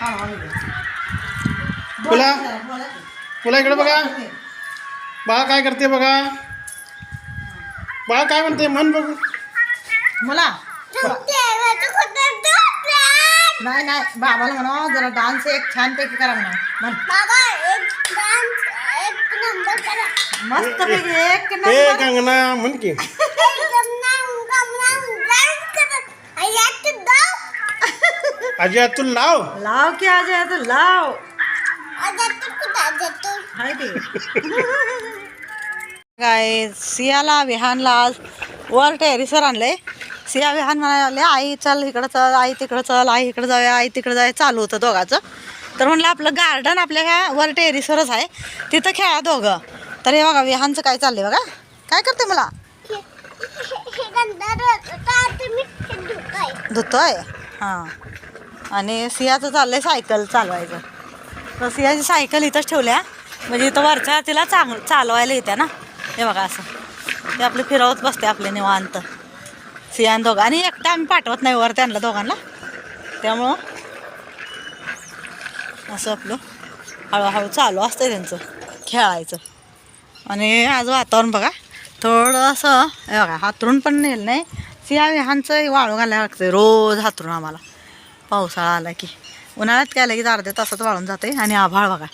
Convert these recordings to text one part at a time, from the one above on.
इकडे. बोला, बोला इकडे बघा. बाळा काय करते बघा. बाळा काय म्हणते? मन बघू. मला नाही नाही. बाबाला म्हणा जरा डान्स एक छानपैकी करा म्हणा. मस्त पैकी एक हे नंबर कंगना म्हण की. आजी आज तू लाव. लाव की आज आहे तर लाव काय सियाला विहानला आज वर टेरिसवर आणलंय. सिया विहान म्हणाले आई चल इकडं चल आई तिकडं चल आई इकडं जाऊया आई तिकडं जाऊया. चालू होतं दोघाचं. तर म्हणलं आपलं गार्डन आपल्या ह्या वर टेरिसवरच आहे. तिथं खेळा दोघं. तर हे बघा विहानचं काय चाललंय बघा. काय करते मला? धुतोय? हां. आणि सियाचं चाललंय सायकल चालवायचं. तर सियाची सायकल इथंच ठेवल्या म्हणजे इथं वरच्या तिला चांग चालवायला येत्या ना. हे बघा असं. ते आपले फिरवत बसते आपले निवांत. सियान दोघं. आणि एकटं आम्ही पाठवत नाही वर त्यांना दोघांना. त्यामुळं असं आपलं हळूहळू चालू असतं त्यांचं. खेळायचं. आणि आज वातावरण बघा. थोडंसं हे बघा हातरून पण नेलं नाही. सिया विहानचं वाळू घालायला लागतं रोज हातरून आम्हाला. पावसाळा आला की. उन्हाळ्यात काय लगेच अर्ध्या तासात वाळून जाते आणि आभाळ बघा.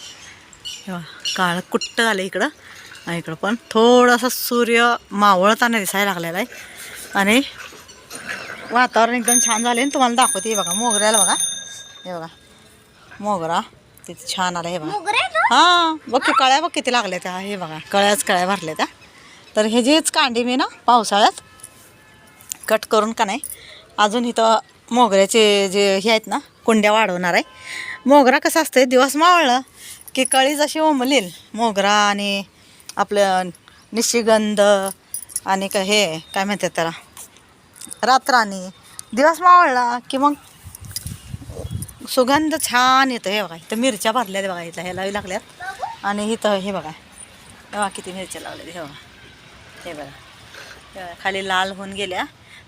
हे बघा काळं कुट्ट झालं इकडं. आणि इकडं पण थोडंसं सूर्य मावळताना दिसायला लागलेला आहे. आणि वातावरण एकदम छान झाले आणि तुम्हाला दाखवते हे बघा मोगऱ्याला बघा. हे बघा मोगरा किती छान आला हे बघा. हां बघ की कळ्या बघ किती लागल्या त्या हे बघा. कळ्याच कळ्या भरल्या त्या. तर हे जीच कांडी मी ना पावसाळ्यात कट करून का नाही अजून इथं मोगऱ्याचे जे हे आहेत ना कुंड्या वाढवणार आहे. मोगरा कसं असतं दिवस मावळला की कळी जशी उमलील मोगरा आणि आपलं निशिगंध आणि का हे काय म्हणतात त्याला? रात्राणी. दिवस मावळला की मग सुगंध छान येतो हे बघा. इथं मिरच्या भरल्यात बघा इथं ह्याला लागल्यात. आणि इथं हे बघा. हे बघा किती मिरच्या लावल्यात हे बघा. हे बघा. खाली लाल होऊन गेल्या.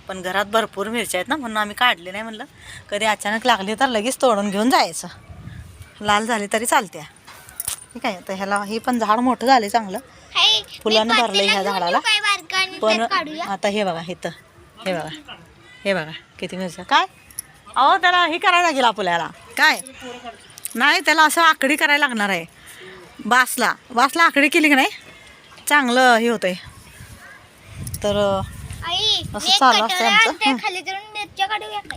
पण घरात भरपूर मिरच्या आहेत ना म्हणून आम्ही काढले नाही म्हणलं. कधी अचानक लागली तर लगेच तोडून घेऊन जायचं. लाल झाली तरी चालत्या. ठीक आहे तर ह्याला ही पण झाड मोठं झाले चांगलं. फुलानं भरलंय ह्या झाडाला. पण आता हे बघा इथं. हे बघा. हे बघा किती मिरच्या. काय? अहो त्याला हे करायला लागेल आपल्याला. काय? नाही त्याला असं आकडी करायला लागणार आहे. बासला. बासला आकडी केली की नाही? चांगलं हे होतंय. तर असं चालू असतं आमचं.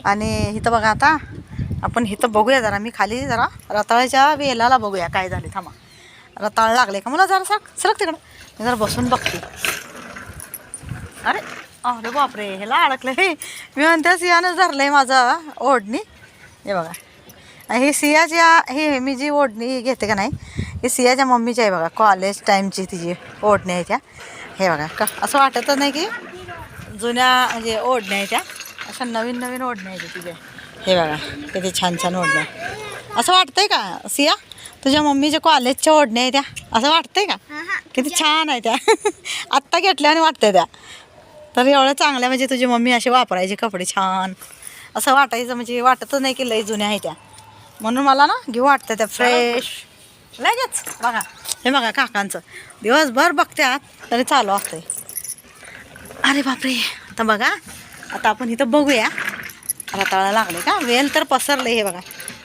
आणि इथं बघा आता आपण इथं बघूया जरा मी खाली जरा रताळ्याच्या वेलाला बघूया काय झाले थांबा. रताळ लागले का मला जरा सरक सरक तिकडं. मी जरा बसून बघते. अरे अरे बापरे ह्याला अडकलं हे मी म्हणते सियानं धरलंय माझा ओढणी. हे बघा. आणि ही सियाच्या हे मी जी ओढणी घेते का नाही ही सियाच्या मम्मीची आहे बघा कॉलेज टाईमची तिची ओढणी आहे त्या. हे बघा का असं वाटतच नाही की जुन्या म्हणजे ओढण्या आहे त्या. अशा नवीन नवीन ओढण्या आहेत तिथे. हे बघा किती छान छान ओढण्या असं वाटतंय का सिया? तुझ्या मम्मीच्या कॉलेजच्या ओढण्या आहे त्या. असं वाटतंय का. किती छान आहे त्या. आत्ता घेतल्या आणि वाटतंय त्या. तर एवढं चांगल्या म्हणजे तुझी मम्मी असे वापरायचे कपडे छान. असं वाटायचं म्हणजे वाटतच नाही की लई जुन्या आहे त्या. म्हणून मला ना घेऊ वाटतं त्या फ्रेश. लगेच. बघा हे बघा काकांचं. दिवसभर बघत्यात तरी चालू असतंय. अरे बापरे. आता बघा आता आपण इथं बघूया. रताळा लागले का? वेल तर पसरले हे बघा.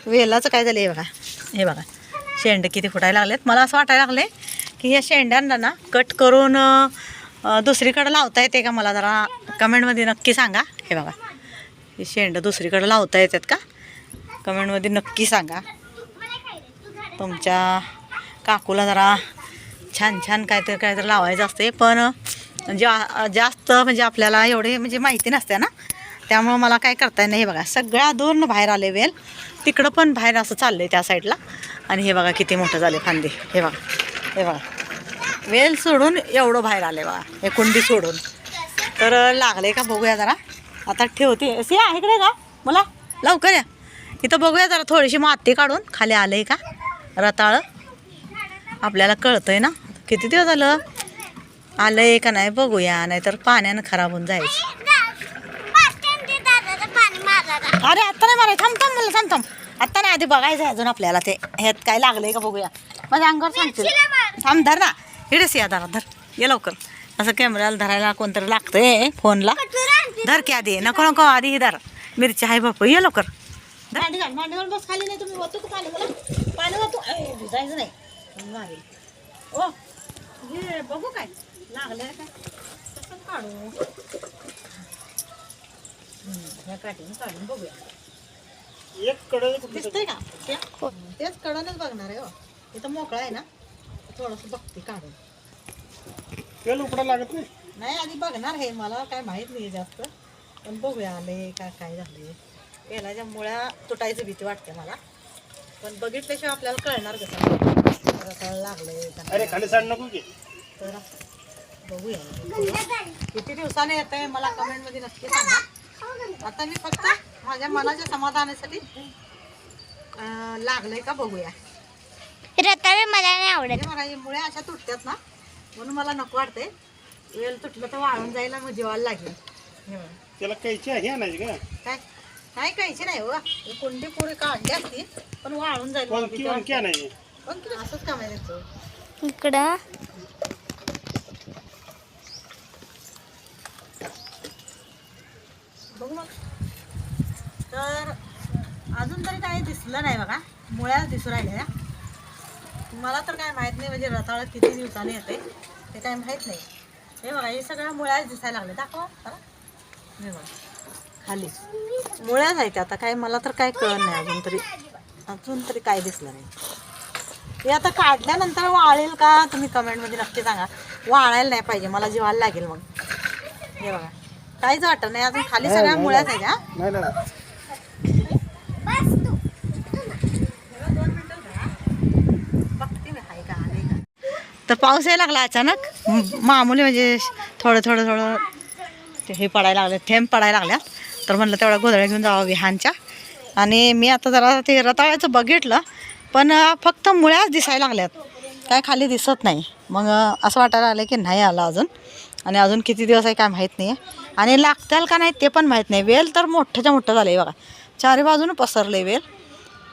वेलाचं काय झालं हे बघा. हे बघा. शेंड किती फुटायला लागलेत. मला असं वाटायला लागले की ह्या शेंड्यांना ना कट करून दुसरीकडं लावता येते का मला जरा कमेंटमध्ये नक्की सांगा. हे बघा. हे शेंड दुसरीकडं लावता येतात का? कमेंटमध्ये नक्की सांगा. तुमच्या काकूला जरा छान छान काहीतरी काहीतरी लावायचं असते पण म्हणजे, जा जास्त म्हणजे आपल्याला एवढे म्हणजे माहिती नसते ना. त्यामुळं मला काय करता येईल नाही हे बघा. सगळ्या दोन बाहेर आले वेल. तिकडं पण बाहेर असं चाललं आहे त्या साईडला. आणि हे बघा किती मोठं झाले फांदी. हे बघा. हे बघा. वेल सोडून एवढं बाहेर आले बघा. हे कुंडी सोडून. तर लागले का बघूया जरा. आता ठेवते. सिया इकडे का? मला लवकर या. इथं बघूया जरा थोडीशी माती काढून. खाली आलं आहे का? रताळं. आपल्याला कळतंय ना. किती दिवस झालं? आलं आहे का नाही बघूया नाहीतर पाण्यानं खराब होऊन जायचं. अरे आता नाही माराय थांब थांब मला थांब थांब. आता नाही आधी बघायचं अजून आपल्याला ते. ह्यात काय लागलंय का बघूया. माझ्या अंगावर सांगतील थांब धर ना. हिडेस या धरा धर. ये लवकर. असं कॅमेऱ्याला धरायला कोणतरी लागतंय फोनला. धर की आधी. नको नको आधी ही धर. मिरची आहे बापू. ये लवकर. मांडी घाल. मांडीवर बस. खाली नाही तुम्ही होतो का पाणी? मला पाणी होतो ए, भिजायचं नाही. लागेल ओ हे बघू काय. लागलं कसं काढू. ह्या काठीने काढून बघूया. एक कडे दिसतंय का? ते- तेच कडनच बघणार आहे हो. इथं मोकळा आहे ना. थोडस बघते काढून. तेल उकडा लागत नाही? नाही आधी बघणार आहे. मला काय माहीत नाही जास्त. पण बघूया आले का काय झाले तेलाच्या मुळ्या तुटायची भीती वाटते मला. पण बघितल्याशिवाय आपल्याला कळणार कसं? आता लागलंय. का अरे खाली सांड नको की. तर बघूया. किती दिवसाने येत आहे मला कमेंटमध्ये नक्की सांगा. आता मी फक्त माझ्या मनाच्या समाधानासाठी लागलंय का बघूया. रताळे मला नाही आवडत. हे बघा हे मुळे अशा तुटतात ना म्हणून मला नको वाटतंय. वेळ तुटलं तर वाळून जायला मग जेवायला लागेल. हे बघा. त्याला कैची आहे आणायची का? काय? काय कायची नाही हो. कोणती पुरी काढली असती पण वाळून जाईल मला वाटते. असंच काम आहे त्यांचं इकडं. बघू मग. तर अजून तरी काही दिसलं नाही बघा. मुळ्याच दिसू राहिल्या. मला तर काय माहीत नाही म्हणजे रताळ किती दिवसाने येते ते काय माहीत नाही. हे बघा हे सगळ्या मुळ्याच दिसायला लागले. दाखवा जरा. हे बघा. खाली. मुळ्याच आहेत आता काय मला तर काय कळत नाही अजून तरी. अजून तरी काय दिसलं नाही. हे आता काढल्यानंतर वाळेल का? तुम्ही कमेंटमध्ये नक्की सांगा. वाळायला नाही पाहिजे. मला जीवाला लागेल मग. हे बघा. काहीच वाटत नाही. अजून खाली सगळ्या मुळ्याच आहेत हा? नाही नाही बघते मी हाय का आले तर पाऊस यायला लागला अचानक. मामूली म्हणजे थोडं थोडं थोडं ते हे पडायला लागले थेंब पडायला लागल्या. तर म्हणलं तेवढ्या गोधड्या घेऊन जावं विहानच्या. आणि मी आता जरा ते रताळ्याचं बघितलं पण फक्त मुळ्याच दिसायला लागल्यात. काय खाली दिसत नाही. मग असं वाटायला लागलं की नाही आलं अजून. आणि अजून किती दिवस आहे काय माहीत नाही आणि लागताल का नाही ते पण माहीत नाही. वेल तर मोठ्याच्या मोठं झालं आहे बघा. चारी बाजूनं पसरलं वेल.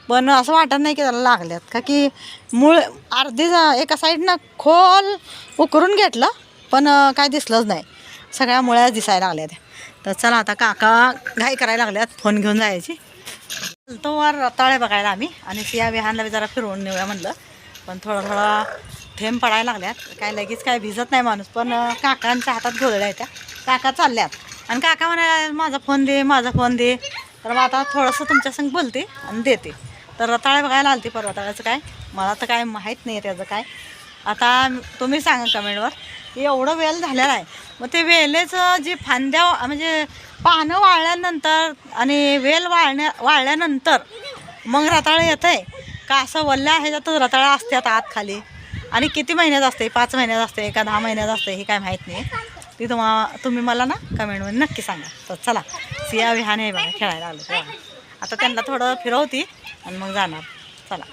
पण असं वाटत नाही की त्याला लागल्यात. का की मूळ अर्धी जा- एका साईडनं खोल उकरून घेतलं पण काय दिसलंच नाही. सगळ्या मुळ्याच दिसायला लागल्या त्या तर चला आता काका घाई करायला लागल्यात. फोन घेऊन जायची. तो वर रताळे बघायला आम्ही. आणि सिया विहानला जरा फिरवून नेऊया म्हणलं. पण थोडं थोडं थेंब पडायला लागल्यात. काय लगेच काय भिजत नाही माणूस पण काकांच्या हातात घोळल्या आहेत त्या. काका चालल्यात. आणि काका म्हणाले माझा फोन दे माझा फोन दे. तर मग आता थोडंसं तुमच्या संग बोलते आणि देते. तर रताळे बघायला आलते पण रताळ्याचं काय? मला तर काय माहीत नाही त्याचं काय. आता तुम्ही सांगा कमेंटवर. एवढं वेल झालेलं आहे. मग ते वेलेचं जे फांद्या म्हणजे पानं वाळल्यानंतर आणि वेल वाळण्या वाळल्यानंतर मग रताळं येतं आहे का असं वल्ल्या ह्याच्यातच रताळा असतात आत खाली. आणि किती महिन्यात असते? पाच महिन्यात असते का दहा महिन्यात असते? हे काय माहीत नाही. ती तुम्हा तुम्ही मला ना कमेंटमध्ये नक्की सांगा. तर चला सिया विहाने आहे बघा खेळायला आलो आता त्यांना थोडं फिरवती आणि मग जाणार. चला.